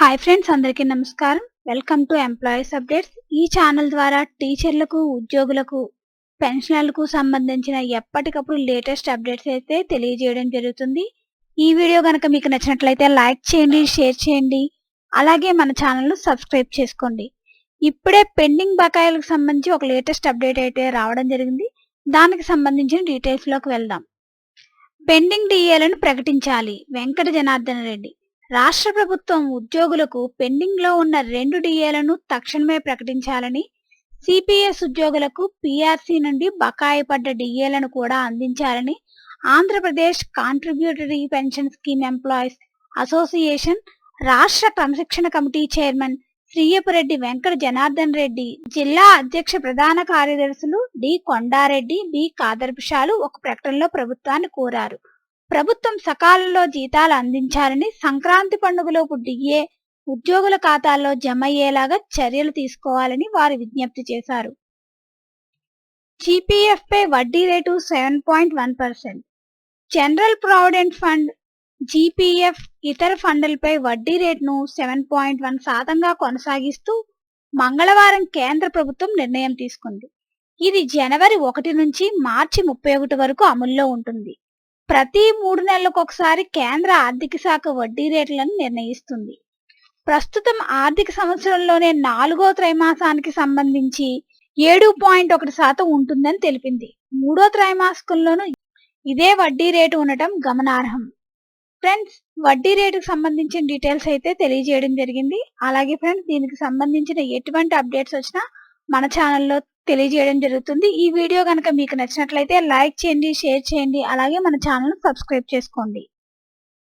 Hi friends అందరికీ నమస్కారం. Welcome to employees updates ఈ ఛానల్ ద్వారా టీచర్లకు ఉద్యోగులకు పెన్షనర్లకు సంబంధించిన ఎప్పటికప్పుడు లేటెస్ట్ అప్డేట్స్ అయితే తెలియజేయడం జరుగుతుంది. ఈ వీడియో కనుక మీకు నచ్చినట్లయితే లైక్ చేయండి షేర్ చేయండి. అలాగే మన ఛానల్ను సబ్స్క్రైబ్ చేసుకోండి. ఇప్పుడే పెండింగ్ బకాయిలకు సంబంధించి ఒక లేటెస్ట్ అప్డేట్ అయితే రావడం జరిగింది. దానికి సంబంధించిన డీటెయిల్స్లోకి వెళ్దాం. పెండింగ్ డిఏలను ప్రకటించాలి. వెంకట జనార్దన రెడ్డి. రాష్ట్ర ప్రభుత్వం ఉద్యోగులకు పెండింగ్లో ఉన్న రెండు డిఏలను తక్షణమే ప్రకటించాలని సిపిఎస్ ఉద్యోగులకు పిఆర్సి నుండి బకాయి పడ్డ డిఏలను కూడా అందించాలని Andhra Pradesh contributory pension scheme employees association రాష్ట్ర క్రమశిక్షణ కమిటీ చైర్మన్ శ్రీయపురెడ్డి వెంకట జనార్దన్ రెడ్డి జిల్లా అధ్యక్ష ప్రధాన కార్యదర్శులు డి కొండారెడ్డి బి కాదర్భిషాలు ఒక ప్రకటనలో ప్రభుత్వాన్ని కోరారు. ప్రభుత్వం సకాలంలో జీతాలు అందించాలని సంక్రాంతి పండుగలోపు డిఏ ఉద్యోగుల ఖాతాల్లో జమ అయ్యేలాగా చర్యలు తీసుకోవాలని వారు విజ్ఞప్తి చేశారు. జీపీఎఫ్పై వడ్డీ rate seven point one percent. General provident fund GPF ఇతర ఫండ్లపై వడ్డీ రేటును సెవెన్ పాయింట్ వన్ శాతంగా కొనసాగిస్తూ మంగళవారం కేంద్ర ప్రభుత్వం నిర్ణయం తీసుకుంది. ఇది జనవరి ఒకటి నుంచి మార్చి ముప్పై ఒకటి వరకు అమల్లో ఉంటుంది. ప్రతి మూడు నెలలకు ఒకసారి కేంద్ర ఆర్థిక శాఖ వడ్డీ రేట్లను నిర్ణయిస్తుంది. ప్రస్తుతం ఆర్థిక సంవత్సరంలోనే నాలుగో త్రైమాసానికి సంబంధించి ఏడు పాయింట్ ఒకటి శాతం ఉంటుందని తెలిపింది. మూడో త్రైమాసికంలోనూ ఇదే వడ్డీ రేటు ఉండటం గమనార్హం. ఫ్రెండ్స్ వడ్డీ రేటుకు సంబంధించిన డీటెయిల్స్ అయితే తెలియజేయడం జరిగింది. అలాగే ఫ్రెండ్స్ దీనికి సంబంధించిన ఎటువంటి అప్డేట్స్ వచ్చినా మన ఛానల్లో తెలియజేయడం జరుగుతుంది. ఈ వీడియో కనుక మీకు నచ్చినట్లయితే లైక్ చేయండి షేర్ చేయండి అలాగే మన ఛానల్ సబ్స్క్రైబ్ చేసుకోండి.